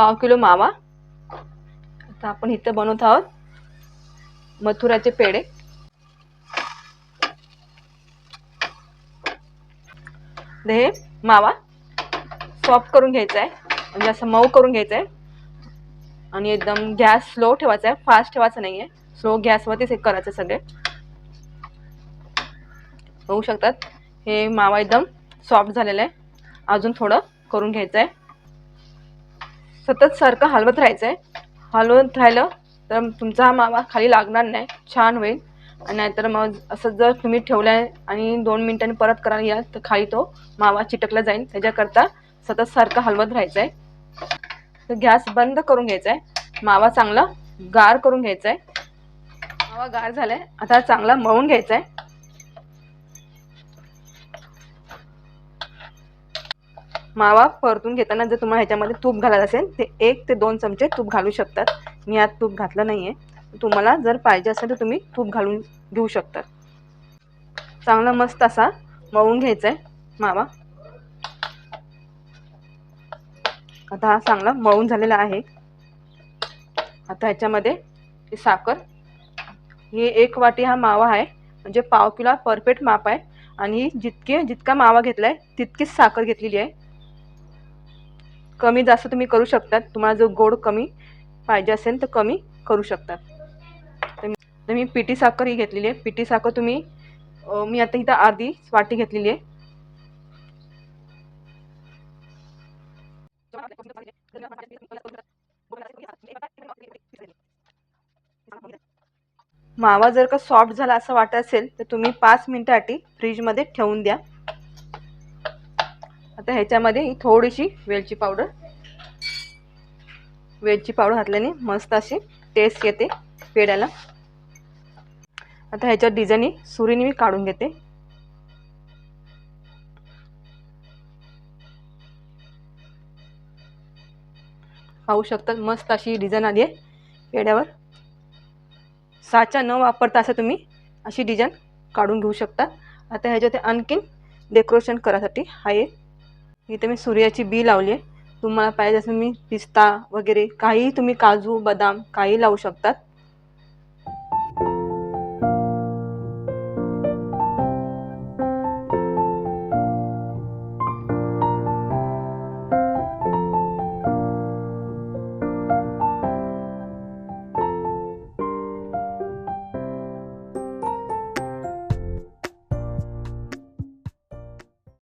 पाव किलो मावा. आता आपण इथं बनवत आहोत मथुराचे पेढे. हे मावा सॉफ्ट करून घ्यायचा आहे म्हणजे असं मऊ करून घ्यायचं आहे आणि एकदम गॅस स्लो ठेवायचा आहे फास्ट ठेवायचं नाही आहे स्लो गॅसवरतीच हे करायचं सगळे. बघू शकतात. हे मावा एकदम सॉफ्ट झालेलं आहे. अजून थोडं करून घ्यायचं आहे सतत सारखं हलवत राहायचं आहे हलवत राहिलं तर तुमचा हा मावा खाली लागणार नाही. छान होईल. आणि नाहीतर मग असं जर तुम्ही ठेवलं आहे आणि दोन मिनिटांनी परत करायला याल तर खाली तो मावा चिटकला जाईल. त्याच्याकरता सतत सारखं हलवत राहायचं आहे तर गॅस बंद करून घ्यायचा आहे मावा चांगला गार करून घ्यायचा आहे मावा गार झाला आहे आता चांगला मळून घ्यायचा आहे मावा परतून घेताना जर तुम्हाला ह्याच्यामध्ये तूप घालायचं असेल ते एक ते दोन चमचे तूप घालू शकतात. मी यात तूप घातलं नाही आहे तुम्हाला जर पाहिजे असेल तर तुम्ही तूप घालून घेऊ शकतात चांगला मस्त असा मळून घ्यायचा आहे मावा. आता हा चांगला मळून झालेला आहे. आता ह्याच्यामध्ये साखर. ही एक वाटी हा मावा आहे. म्हणजे पाव किलो परफेक्ट माप आहे. आणि जितके जितका मावा घेतला आहे तितकीच साखर घेतलेली आहे. कमी जास्त तुम्ही करू शकतात. तुम्हाला जो गोड कमी पाहिजे असेल तर कमी करू शकतात. तर मी- पिठी साखर ही घेतलेली आहे. पिठी साखर तुम्ही मी आता इथं अर्धी वाटी घेतलेली आहे. मावा जर का सॉफ्ट झाला असं वाटत असेल तर तुम्ही पाच मिनिटासाठी फ्रीजमध्ये ठेवून द्या. आता ह्याच्यामध्ये ही थोडीशी वेलची पावडर. वेलची पावडर घातल्याने मस्त अशी टेस्ट येते पेड्याला आता ह्याच्यात डिझाईन सुरीने मी काढून घेते. पाहू शकतात मस्त अशी डिझाईन आली आहे पेड्यावर साचा न वापरता असं तुम्ही अशी डिझाईन काढून घेऊ शकता. आता ह्याच्यात आणखीन डेकोरेशन करायसाठी हा एक इथे मी सूर्याची बी लावली आहे तुम्हाला पाहिजे असं मी पिस्ता वगैरे काही तुम्ही काजू बदाम काही लावू शकतात.